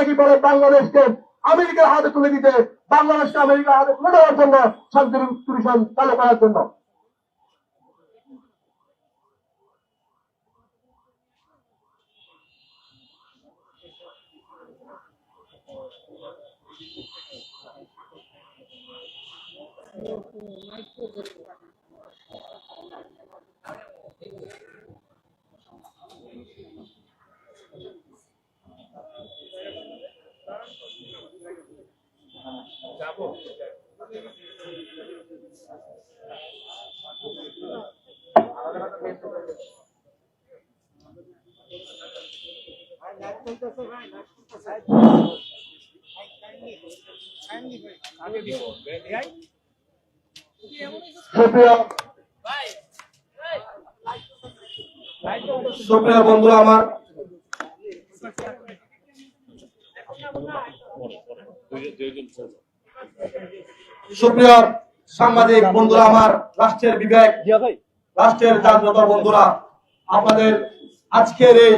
নাকি বলে বাংলাদেশকে আমেরিকার হাতে তুলে দিতে বাংলাদেশকে আমেরিকার হাতে তুলে দেওয়ার জন্য শান্তি মিশন চালু করার জন্য? সুপ্রিয় সুপ্রিয় বন্ধুরা, আমার সুপ্রিয় সাংবাদিক বন্ধুরা, আমার রাষ্ট্রের বিবেক, রাষ্ট্রের জাগ্রত বন্ধুরা, আপনাদের আজকের এই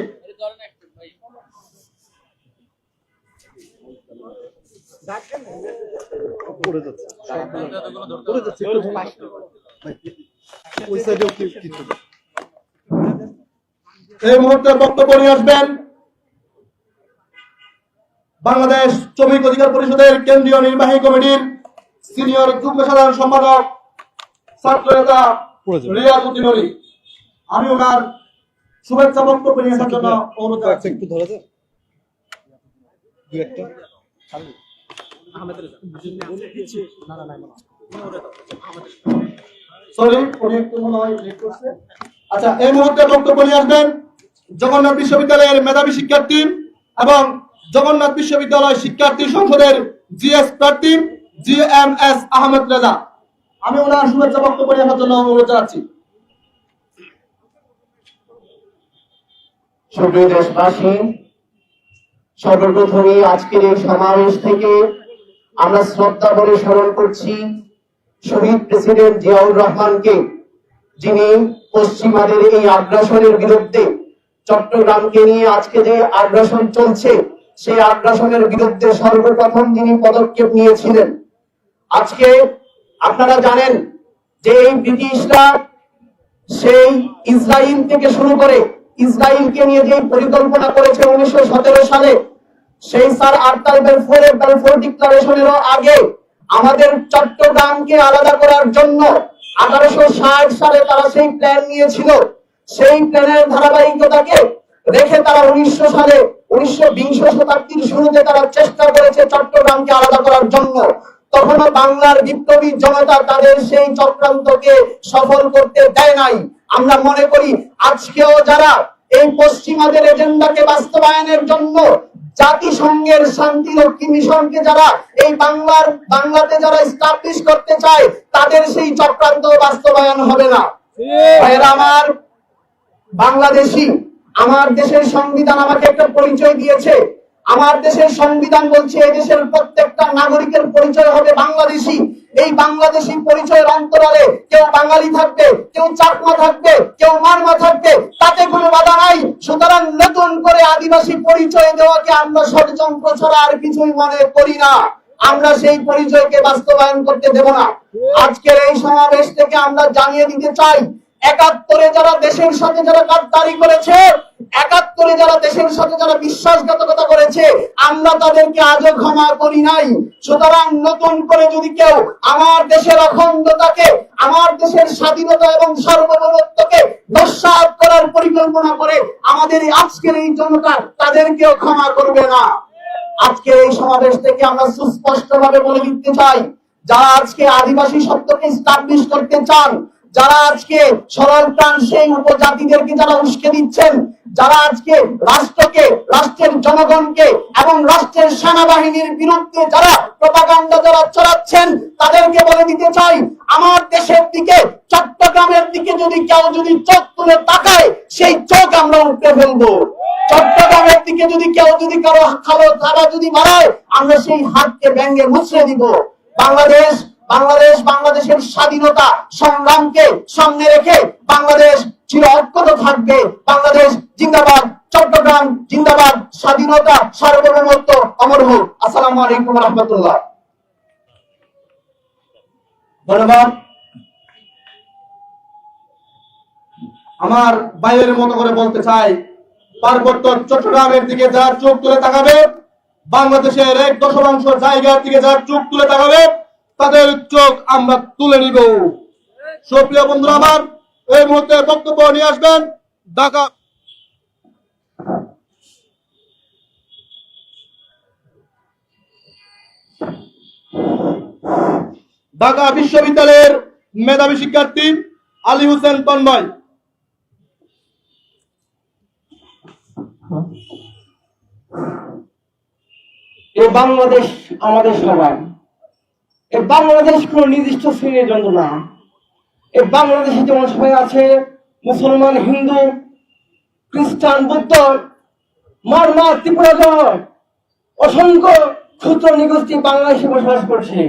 এই মুহূর্তে বক্তব্য নিয়ে আসবেন বাংলাদেশ শ্রমিক অধিকার পরিষদের কেন্দ্রীয় নির্বাহী কমিটির সিনিয়র যুগ্ম সাধারণ সম্পাদক ছাত্র নেতা রিয়াজ উদ্দিন। আমি ওনার শুভেচ্ছা বক্তব্য নিয়ে আসার জন্য অনুরোধ জানাচ্ছি একটু ধরে দে দু একটা। আচ্ছা এই মুহূর্তে বক্তব্য নিয়ে আসবেন জগন্নাথ বিশ্ববিদ্যালয়ের মেধাবী শিক্ষার্থী এবং জগন্নাথ বিশ্ববিদ্যালয় শিক্ষার্থী সংসদের জিএস প্রার্থী G M S Ahmed Reza. আমি ওনার শুভেচ্ছা বক্তব্য নিয়ে আসার জন্য অনুরোধ জানাচ্ছি। সুপ্রিয় দেশবাসী সর্বপ্রথমে আজকের এই সমাবেশ থেকে আমরা শ্রদ্ধা বলে স্মরণ করছি শহীদ প্রেসিডেন্ট জিয়াউর রহমানকে, যিনি পশ্চিমাদের এই আগ্রাসনের বিরুদ্ধে চট্টগ্রামকে নিয়ে আজকে যে আগ্রাসন চলছে, সেই আগ্রাসনের বিরুদ্ধে সর্বপ্রথম যিনি পদক্ষেপ নিয়েছিলেন। আজকে আপনারা জানেন যে এই ব্রিটিশরা সেই ইসরায়েল থেকে শুরু করে ইসরায়েলকে নিয়ে যে পরিকল্পনা করেছে উনিশশো সতেরো সালে সেই স্যার আর্তাল বেলফোরের বেলফোর ডিক্লারেশনেরও আগে আমাদের চট্টগ্রামকে আলাদা করার জন্য আঠারোশো ষাট সালে তারা সেই প্ল্যান নিয়েছিল। সেই প্ল্যানের ধারাবাহিকতাকে রেখে তারা উনিশশো সালে উনিশশো বিংশ শতাব্দীর শুরুতে তারা চেষ্টা করেছে চট্টগ্রামকে আলাদা করার জন্য। তখনও বাংলার বিপ্লবী জনতা তাদের সেই চক্রান্তকে সফল করতে দেয় নাই। আমরা মনে করি, আজকেও যারা এই পশ্চিমাদের এজেন্ডাকে বাস্তবায়নের জন্য জাতিসংঘের শান্তিরক্ষী মিশনকে যারা এই বাংলার বাংলাতে যারা স্টাবলিশ করতে চায় তাদের সেই চক্রান্ত বাস্তবায়ন হবে না। ভাইয়েরা আমার বাংলাদেশি আমার দেশের সংবিধান আমাকে একটা পরিচয় দিয়েছে। আমার দেশের সংবিধান বলছে এদেশের প্রত্যেকটা নাগরিকের পরিচয় হবে বাংলাদেশি। এই বাংলাদেশি পরিচয়ের অন্তরালে কেউ বাঙালি থাকবে, কেউ চাকমা থাকবে, কেউ মারমা থাকবে, তাতে কোনো বাধা নাই। সুতরাং নতুন করে আদিবাসী পরিচয় দেওয়াকে আমরা ষড়যন্ত্র ছাড়া আর কিছুই মনে করি না। আমরা সেই পরিচয়কে বাস্তবায়ন করতে দেব না। আজকের এই সমাবেশ থেকে আমরা জানিয়ে দিতে চাই, একাত্তরে যারা দেশের সাথে যারা গাদ্দারি করেছে একাত্তরে যারা দেশের সাথে যারা বিশ্বাসঘাতকতা করেছে, আমরা তাদেরকে আজও ক্ষমা করি নাই। সুতরাং নতুন করে যদি কেউ আমার দেশের অখণ্ডতাকে, আমার দেশের স্বাধীনতা এবং সার্বভৌমত্বকে নস্বাত করার পরিকল্পনা করে আমাদের আজকের এই জনতা তাদেরকেও ক্ষমা করবে না। আজকে এই সমাবেশ থেকে আমরা সুস্পষ্ট ভাবে বলে দিতে চাই, যারা আজকে আদিবাসী শব্দকে স্টাবলিশ করতে চান, যারা আজকে সরল প্রাণ সেই উপজাতিদেরকে যারা উস্কে দিচ্ছেন যারা আজকে রাষ্ট্রকে, রাষ্ট্রের জনগণকে এবং রাষ্ট্রের সেনাবাহিনীর বিরুদ্ধে যারা প্রপাগান্ডা যারা চড়াচ্ছেন, তাদেরকে বলে দিতে চাই, আমার দেশের দিকে, চট্টগ্রামের দিকে যদি কেউ যদি চোখ তুলে তাকায়, সেই চোখ আমরা উঠে ফেলব। চট্টগ্রামের দিকে যদি কেউ যদি কারও খালো তারা যদি বাড়ায়, আমরা সেই হাতকে ব্যঙ্গে মুছড়ে দিব। বাংলাদেশ বাংলাদেশ, বাংলাদেশের স্বাধীনতা সংগ্রামকে সামনে রেখে বাংলাদেশ চির অক্ষত থাকবে। বাংলাদেশ জিন্দাবাদ, চট্টগ্রাম জিন্দাবাদ, স্বাধীনতা, সার্বভৌমত্ব, অমর হোক। আসসালামু আলাইকুম রহমতুল্লাহ। ধন্যবাদ। আমার বাইরের মতো করে বলতে চাই, পার্বত্য চট্টগ্রামের দিকে যার চোখ তুলে তাকাবে, বাংলাদেশের এক দশমাংশ জায়গার দিকে যার চোখ তুলে তাকাবে, তাদের চোখ আমরা তুলে নিব। সুপ্রিয় বন্ধুরা, আমার এই মুহূর্তে বক্তব্য নিয়ে আসবেন ঢাকা ঢাকা বিশ্ববিদ্যালয়ের মেধাবী শিক্ষার্থী আলী হোসেন তন্ময়। বাংলাদেশ আমাদের সবার। এই বাংলাদেশ কোন নির্দিষ্ট শ্রেণির জন্য না। এই বাংলাদেশে যেমন সবাই আছে, মুসলমান, হিন্দু, খ্রিস্টান, বৌদ্ধ, মারমা ত্রিপুরাধর অসংখ্য ক্ষুদ্র নিগোষ্ঠী বাংলাদেশে বসবাস করছে।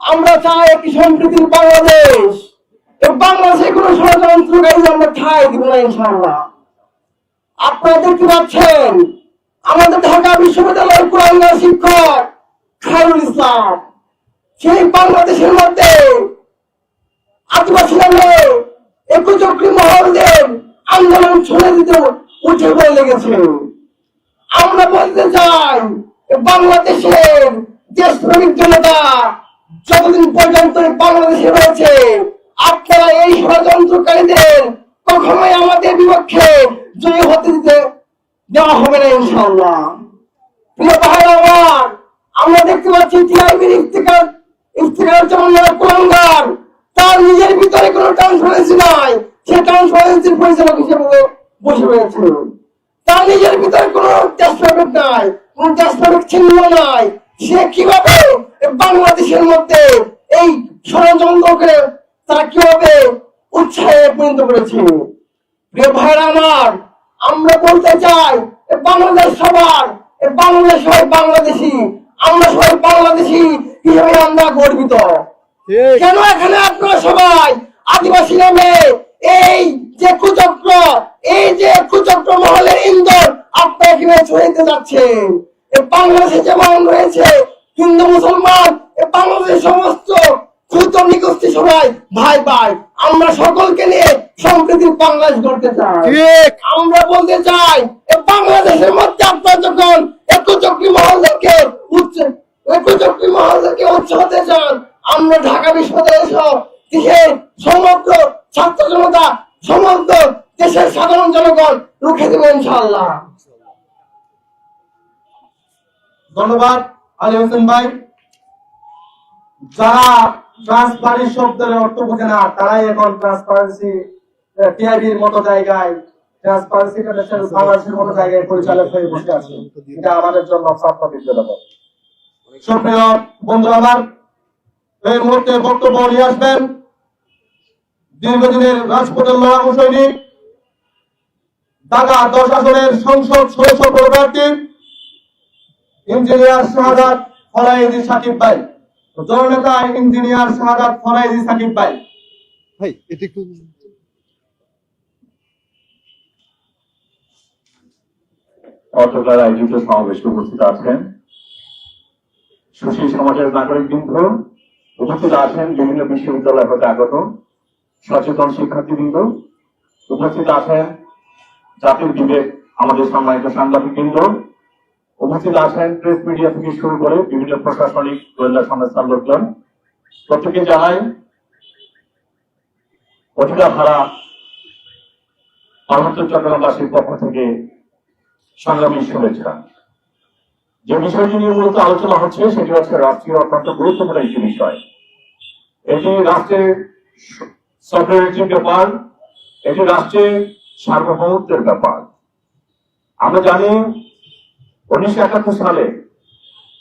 আমরা চাই একটি সম্প্রীতির বাংলাদেশ। বাংলাদেশে কোনো ষড়যন্ত্রকারী আমরা ঠাই দিব না, ইনশাআল্লাহ। আপনারা দেখতে পাচ্ছেন, আমাদের ঢাকা বিশ্ববিদ্যালয়ের পুরাঙ্গা শিক্ষক খায়রুল ইসলাম। সেই বাংলাদেশের মধ্যে আদিবাসী নামে একচক্রী মহলদের আন্দোলন ছড়ে দিতে উঠে পড়ে লেগেছে। আমরা বলতে চাই বাংলাদেশের দেশপ্রেমিক জনতা যতদিন পর্যন্ত বাংলাদেশে রয়েছে আপনারা এই ষড়যন্ত্রকারীদের কখনোই আমাদের বিপক্ষে জয়ী হতে দিতে দেওয়া হবে না, ইনশাআল্লাহ। প্রিয় ভাই আমার, আমরা দেখতে পাচ্ছি টিআইবির ইফতিকার ইফতিকার তার নিজের ভিতরে কোনো ট্রান্সপারেন্সি নাই। সে ট্রান্সপারেন্সির পরিচালক হিসেবে বসে রয়েছে। তার নিজের ভিতরে কোনো দেশপ্রেমিক নাই, কোন দেশপ্রেমিক চিহ্ন নাই। সে কীভাবে বাংলাদেশের মধ্যে এই ষড়যন্ত্রকে তারা কীভাবে উৎসাহে পরিণত করেছে? প্রিয় ভাইরা আমার আমরা বলতে চাই বাংলাদেশ সবার বাংলাদেশ সবাই বাংলাদেশি আমরা সবাই বাংলাদেশি হিসেবে আমরা গর্বিত। কেন এখানে আপনারা সবাই আদিবাসী নামে এই যে কুচক্র এই যে কুচক্র মহলের ইন্দোর আপনারা কীভাবে ছড়াইতে যাচ্ছেন? এ বাংলাদেশে যেমন রয়েছে হিন্দু মুসলমান এ বাংলাদেশের সমস্ত ক্ষুদ্র নিগোষ্ঠী সবাই ভাই ভাই আমরা সকলকে নিয়ে সম্প্রীতির বাংলাদেশ গড়তে চাই। আমরা বলতে চাই বাংলাদেশের মধ্যে আপনারা যখন মহলদেরকে মহলদেরকে উচ্চ হতে চান আমরা ঢাকা বিশ্ববিদ্যালয় সহ দেশের সমগ্র ছাত্র জনতা সমগ্র দেশের সাধারণ জনগণ রুখে দেবেন ইনশাল্লাহ ধন্যবাদ। আলী হোসেন ভাই, যারা ট্রান্সপারেন্সি শব্দের অর্থ বোঝে না, তারাই এখন ট্রান্সপারেন্সি টিআইবির মতো জায়গায়, ট্রান্সপারেন্সি বাংলাদেশের মতো জায়গায় পরিচালক হয়ে বসে আছে। এটা আমাদের জন্য সুপ্রিয় বন্ধু, আমার এই মুহূর্তে বক্তব্য নিয়ে আসবেন দীর্ঘদিনের রাজপথের লড়াকু ঢাকা দশ আসনের সংসদ সদস্য পদপ্রার্থী ইঞ্জিনিয়ার শাহাদাত ফরাইজি সাকিব ভাই জননেতা ইঞ্জিনিয়ার শাহাদাত ফরাইজি সাকিব ভাই। ভাই এটা একটু অটোকার আয়োজিত সমাবেশে উপস্থিত আছেন সুশীল সমাজের নাগরিক বৃন্দ উপস্থিত আছেন বিভিন্ন বিশ্ববিদ্যালয় হতে আগত সচেতন শিক্ষার্থীবৃন্দ উপস্থিত আছেন জাতির বিবেক আমাদের সম্মানিত সাংবাদিক বৃন্দ প্রেস মিডিয়া থেকে শুরু করে বিভিন্ন প্রশাসনিক গোয়েন্দা সংস্থার লোকজন প্রত্যেকে পার্বত্য পক্ষ থেকে সংগ্রামী শুভেচ্ছা। যে বিষয়টি নিয়ে মূলত আলোচনা হচ্ছে, সেটি হচ্ছে রাষ্ট্রীয় অত্যন্ত গুরুত্বপূর্ণ একটি বিষয়। এটি রাষ্ট্রের সফটওয়্যার ব্যাপার, এটি রাষ্ট্রের সার্বভৌমত্বের ব্যাপার। আমরা জানি উনিশশো একাত্তর সালে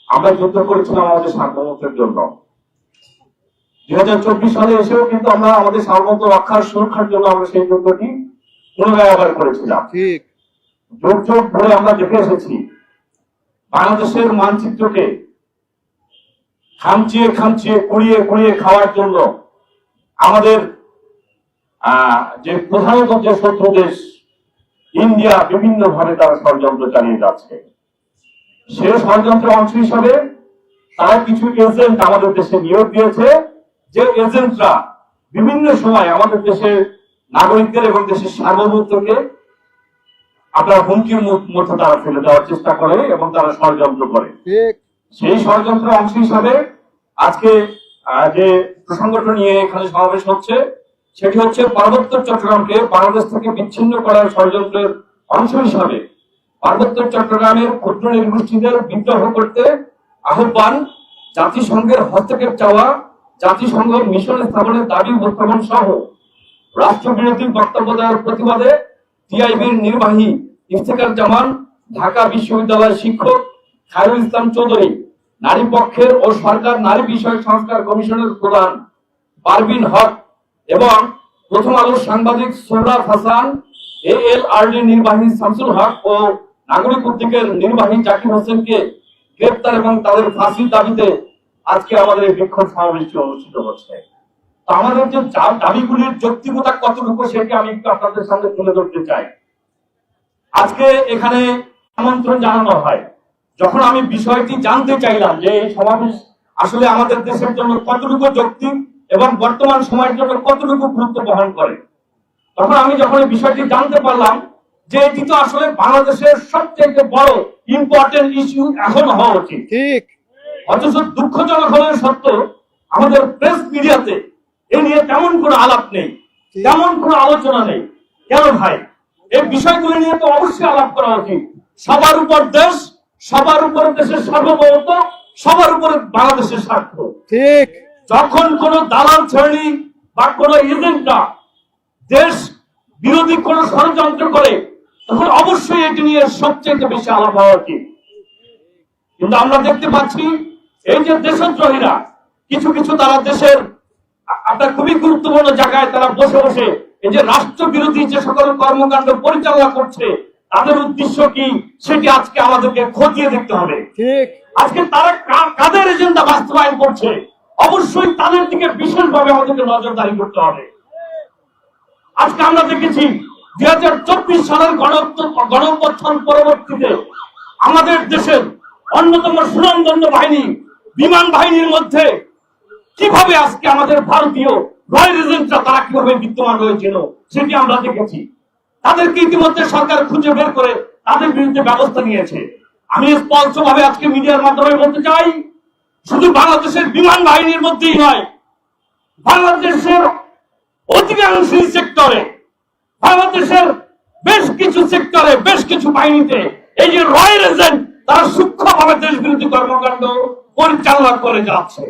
আমরা যুদ্ধ করেছিলাম আমাদের সার্বভৌমত্বের জন্য। দুই হাজার চব্বিশ সালে এসেও কিন্তু আমরা আমাদের সার্বভৌমত্ব রক্ষার সুরক্ষার জন্য আমরা সেই যুদ্ধটি পুনর্ব্যবহার করেছিলাম। ঠিক। যুগ যুগ ধরে আমরা দেখে এসেছি বাংলাদেশের মানচিত্রকে খামচিয়ে খামচিয়ে কুড়িয়ে কুড়িয়ে খাওয়ার জন্য আমাদের আহ, যে প্রধানত যে শত্রু দেশ ইন্ডিয়া বিভিন্ন ভাবে তারা ষড়যন্ত্র চালিয়ে যাচ্ছে। সে ষড়যন্ত্রের অংশ হিসাবে তারা কিছু এজেন্ট আমাদের দেশে নিয়োগ দিয়েছে। যে এজেন্টরা বিভিন্ন সময় আমাদের দেশের নাগরিকদের এবং দেশের সার্বভৌমত্বকে আপনার হুমকির মধ্যে তারা ফেলে দেওয়ার চেষ্টা করে এবং তারা ষড়যন্ত্র করে। সেই ষড়যন্ত্র অংশ হিসাবে আজকে যে প্রসঙ্গটা নিয়ে এখানে সমাবেশ হচ্ছে সেটি হচ্ছে পার্বত্য চট্টগ্রামকে বাংলাদেশ থেকে বিচ্ছিন্ন করার ষড়যন্ত্রের অংশ হিসাবে পার্বত্য চট্টগ্রামের ক্ষুদ্র নির্গোষ্ঠীদের বিদ্রোহ করতে আহ্বান জাতিসংঘের হস্তক্ষেপ চাওয়া, জাতিসংঘ মিশন স্থাপনের দাবি উপস্থাপন সহ রাষ্ট্রবিরোধী বক্তব্য দেওয়ার প্রতিবাদে টিআইবির নির্বাহী ইফতেখার জামান, ঢাকা বিশ্ববিদ্যালয়ের শিক্ষক খায়রুল ইসলাম চৌধুরী, নারী পক্ষের ও সরকার নারী বিষয়ক সংস্কার কমিশনের প্রধান পারভিন হক এবং প্রথম আলোর সাংবাদিক সোহরাব হাসান এ এল আর নির্বাহী শামসুল হক ও নাগরিক উদ্যোগের নির্বাহী জাকির হোসেনকে গ্রেপ্তার এবং তাদের ফাঁসির দাবিতে আজকে আমাদের বিক্ষোভ সমাবেশটি অনুষ্ঠিত হচ্ছে। তো আমাদের যে দাবিগুলির যৌক্তিকতা কতটুকু সেটি আমি একটু আপনাদের সামনে তুলে ধরতে চাই। আজকে এখানে আমন্ত্রণ জানানো হয়। যখন আমি বিষয়টি জানতে চাইলাম যে এই সমাবেশ আসলে আমাদের দেশের জন্য কতটুকু যৌক্তিক এবং বর্তমান সময়ের জন্য কতটুকু গুরুত্ব বহন করে, তখন আমি যখন এই বিষয়টি জানতে পারলাম যে এটি তো আসলে বাংলাদেশের সবচেয়ে বড় ইম্পর্টেন্ট ইস্যু এখন হওয়া উচিত। ঠিক। অথচ দুঃখজনক হলে সত্য আমাদের প্রেস মিডিয়াতে এ নিয়ে তেমন কোনো আলাপ নেই তেমন কোনো আলোচনা নেই। কেন ভাই? এই বিষয়গুলো নিয়ে তো অবশ্যই আলাপ করা উচিত। সবার উপর দেশ সবার উপরে দেশের সার্বভৌমত্ব সবার উপরে বাংলাদেশের স্বার্থ। ঠিক। যখন কোন দালাল শ্রেণি বা কোন এজেন্টরা দেশ বিরোধী কোন ষড়যন্ত্র করে তখন অবশ্যই এটি নিয়ে সবচেয়ে বেশি আলাপ হওয়া উচিত কিন্তু আমরা দেখতে পাচ্ছি এই যে দেশদ্রোহীরা কিছু কিছু তারা দেশের একটা খুবই গুরুত্বপূর্ণ জায়গায় তারা বসে বসে এই যে রাষ্ট্র বিরোধী যে সকল কর্মকাণ্ড পরিচালনা করছে তাদের উদ্দেশ্য কি? সেটি আজকে আমাদেরকে খতিয়ে দেখতে হবে। আজকে তারা কাদের এজেন্ডা বাস্তবায়ন করছে? অবশ্যই তাদের দিকে বিশেষভাবে আমাদেরকে নজরদারি করতে হবে। আজকে আমরা দেখেছি দুই চব্বিশ সালের গণঅভ্যুত্থান পরবর্তীতে আমাদের দেশের অন্যতম সুনামদণ্ড বাহিনী বিমান বাহিনীর মধ্যে কীভাবে আজকে আমাদের ভারতীয় রয়্যাল এজেন্টরা তারা কীভাবে বিদ্যমান হয়েছিল সেটি আমরা দেখেছি। তাদেরকে ইতিমধ্যে সরকার খুঁজে বের করে তাদের বিরুদ্ধে ব্যবস্থা নিয়েছে। আমি স্পষ্ট ভাবে আজকে মিডিয়ার মাধ্যমে বলতে চাই, শুধু বাংলাদেশের বিমান বাহিনীর মধ্যেই নয়, বাংলাদেশের অধিকাংশ সেক্টরে বাংলাদেশের বেশ কিছু সেক্টরে, বেশ কিছু বাহিনীতে এই যে রয়েল এজেন্ট, তারা সূক্ষ্মভাবে দেশ বিরোধী কর্মকাণ্ড পরিচালনা করে যাচ্ছে।